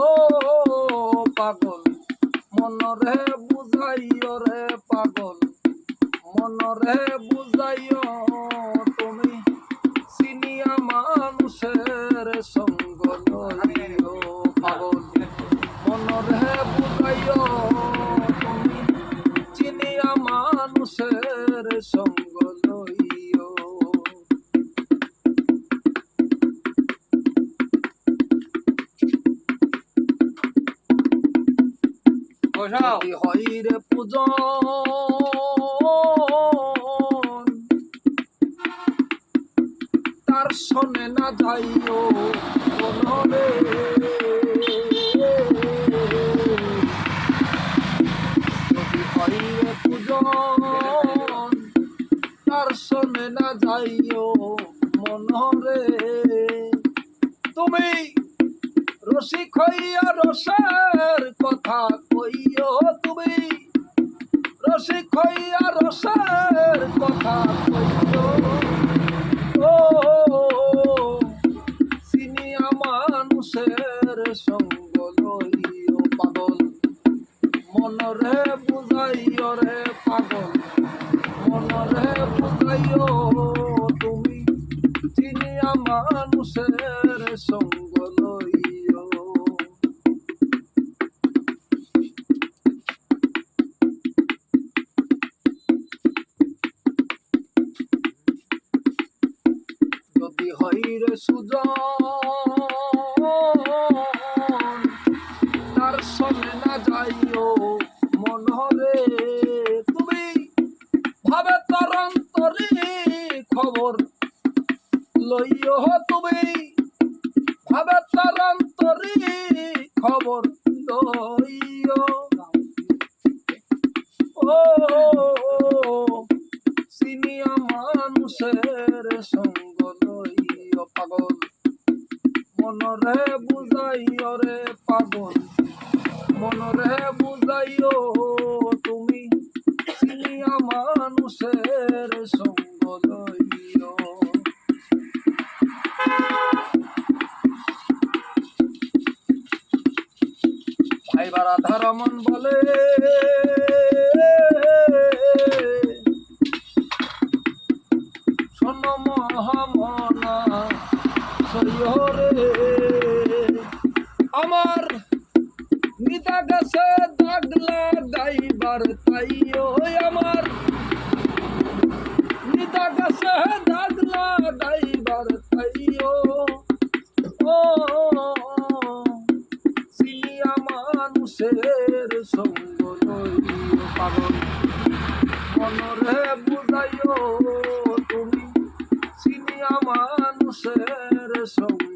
হো পাগল। মনরে বুঝাইও রে পাগল। মনরে বুঝাইও তুমি চিনিয়া মানুষের সঙ্গ লইও পাগল। মনরে বুঝাইও তুমি চিনিয়া মানুষের সঙ্গ বসাও যদি রে পূজন তার শোনে না যাইও মনরে যদি হয় রে পূজন তার শোনে না যাইও মনরে তুমি রসিক হইয়া রসের কথা তুমি। রসিক হইয়া রসের কথা কইও। ও চিনিয়া মানুষের সঙ্গ লইও পাগল। মনরে বুঝাইও রে তুমি। চিনিয়া মানুষের সঙ্গ যদি হয় রে সুজন, তার সঙ্গে না যাইও মনরে তুমি ভাবে তার অন্তরে খবর লইও তুমি। ভাবে তার অন্তরে খবর লইও। ও সিনিয়া মানুষের মনরে বুঝাইও রে পাগল। মনরে বুঝাইও তুমি সিনিয়া মানুষের সঙ্গ লইও। ভাই বারাধা রমন বলে, শোনো মহামনা সৈয়রে আমার নিতা গাছে দাগলা গাইবার তাইও আমার। নিতা গাছে দাগলা গাইবার তাইও ও সিলিয়া মানুষের সঙ্গ পাগল। মনরে বুঝাইও তুমি, সিনিয়া মানুষের সঙ্গ